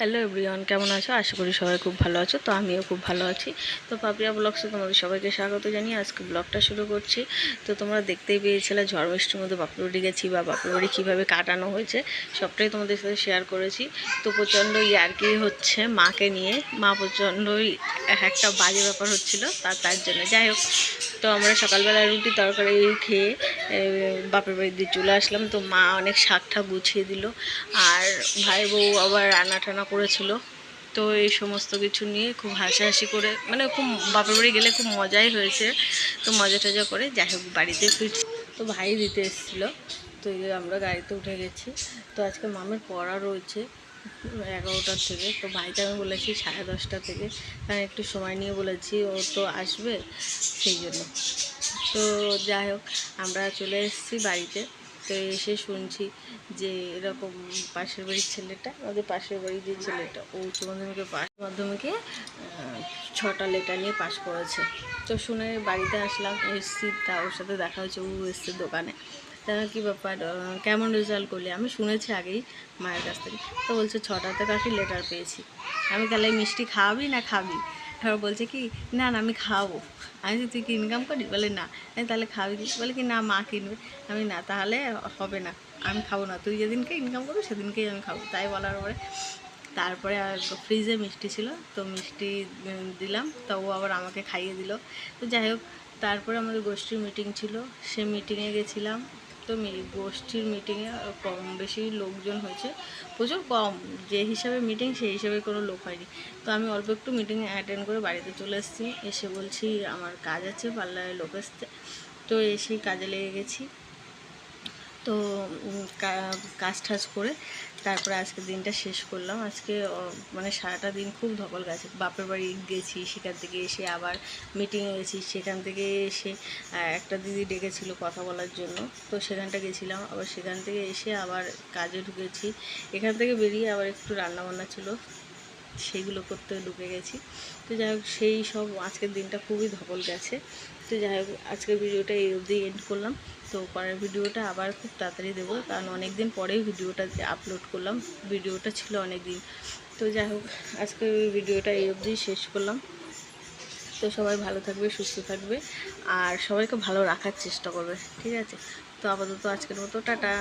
Hello everyone কেমন আছো? আশা করি সবাই খুব ভালো আছো, তো আমিও খুব ভালো আছি। তো পাপিয়া ব্লগসে তোমাদের সবাইকে স্বাগত জানিয়ে আজকে ব্লগটা শুরু করছি। তো তোমরা দেখতেই পেয়েছিলে ঝড় বৃষ্টির মধ্যে বাপের বাড়ি গেছি বা বাপের বাড়ি কীভাবে কাটানো হয়েছে, সবটাই তোমাদের সাথে শেয়ার করেছি। তো প্রচণ্ড ইয়ার্কি হচ্ছে মাকে নিয়ে, মা প্রচণ্ডই একটা বাজে ব্যাপার হচ্ছিল তার তার জন্য। যাই হোক, তো আমরা সকালবেলা রুটি তরকারি খেয়ে বাপের বাড়ি দিয়ে চলে আসলাম। তো মা অনেক শাক ঠাক গুছিয়ে দিল। আর ভাই বউ আবার রান্না টানা করেছিল। তো এই সমস্ত কিছু নিয়ে খুব হাসাহাসি করে মানে খুব বাপের বাড়ি গেলে খুব মজাই হয়েছে। তো মজা টজা করে যাই হোক, বাড়িতে ফিরছি। তো ভাই দিতে এসেছিল। তো আমরা গাড়িতে উঠে গেছি। তো আজকে মামের পড়া রয়েছে। এগারোটার থেকে। তো ভাইকে আমি বলেছি সাড়ে দশটা থেকে। কারণ একটু সময় নিয়ে বলেছি, ও তো আসবে সেই জন্য। তো যাই হোক, আমরা চলে এসেছি বাড়িতে। তো এসে শুনছি যে এরকম পাশের বাড়ির ছেলেটা, আমাদের পাশের বাড়ির যে ছেলেটা, ও উচ্চ মাধ্যমিকে পাশ মাধ্যমিকে ছটা লেটার নিয়ে পাশ করেছে। তো শুনে বাড়িতে আসলাম, এসছি, তা ওর সাথে দেখা হয়েছে, ও এসছে দোকানে। তা কী ব্যাপার? কেমন রেজাল্ট করলি? আমি শুনেছি আগেই মায়ের কাছ থেকে। তো বলছে ছটাতে কাকি লেটার পেয়েছি। আমি তাহলে মিষ্টি খাওয়াবি না খাবি? এবার বলছে কি না না আমি খাওয়াবো আমি বলছি, তুই কি ইনকাম করি বলে না। আমি তাহলে খাবি কি? বলে কি না মা কিনবে। আমি না তাহলে হবে না। আমি খাব না। তুই যেদিনকে ইনকাম করবি সেদিনকেই আমি খাব। তাই বলার পরে তারপরে আর ফ্রিজে মিষ্টি ছিল। তো মিষ্টি দিলাম। তো ও আবার আমাকে খাইয়ে দিল। তো যাই হোক তারপরে আমাদের গোষ্ঠীর মিটিং ছিল। সে মিটিংয়ে গেছিলাম। গোষ্ঠীর মিটিংয়ে কম বেশি লোকজন হয়েছে। প্রচুর কম, যে হিসাবে মিটিং সেই হিসাবে কোনো লোক হয়নি। তো আমি অল্প একটু মিটিং অ্যাটেন্ড করে বাড়িতে চলে এসেছি। এসে বলছি, আমার কাজ আছে পার্লারে লোক এসছে। তো এসেই কাজে লেগে গেছি। তো কাজ টাজ করে তারপরে আজকে দিনটা শেষ করলাম। আজকে মানে সারাটা দিন খুব ধকল গেছে। বাপের বাড়ি গেছি, সেখান থেকে এসে আবার মিটিংয়ে গেছি। সেখান থেকে এসে একটা দিদি ডেকেছিল কথা বলার জন্য। তো সেখানটা গেছিলাম। আবার সেখান থেকে এসে আবার কাজে ঢুকেছি। এখান থেকে বেরিয়ে আবার একটু রান্নাবান্না ছিল। সেইগুলো করতে ঢুকে গেছি। তো যাই হোক, সেই সব আজকের দিনটা খুবই ধকল গেছে। তো যাই হোক, আজকের ভিডিওটা এই অবধি এন্ড করলাম। তো পরের ভিডিওটা আবার খুব তাড়াতাড়ি দেবো, কারণ অনেক দিন পরেই ভিডিওটা আপলোড করলাম। ভিডিওটা ছিল অনেক দিন তো যাই হোক, আজকে ভিডিওটা এই অবধি শেষ করলাম। তো সবাই ভালো থাকবে, সুস্থ থাকবে, আর সবাইকে ভালো রাখার চেষ্টা করবে, ঠিক আছে? তো আপাতত আজকের মতো, টাটা।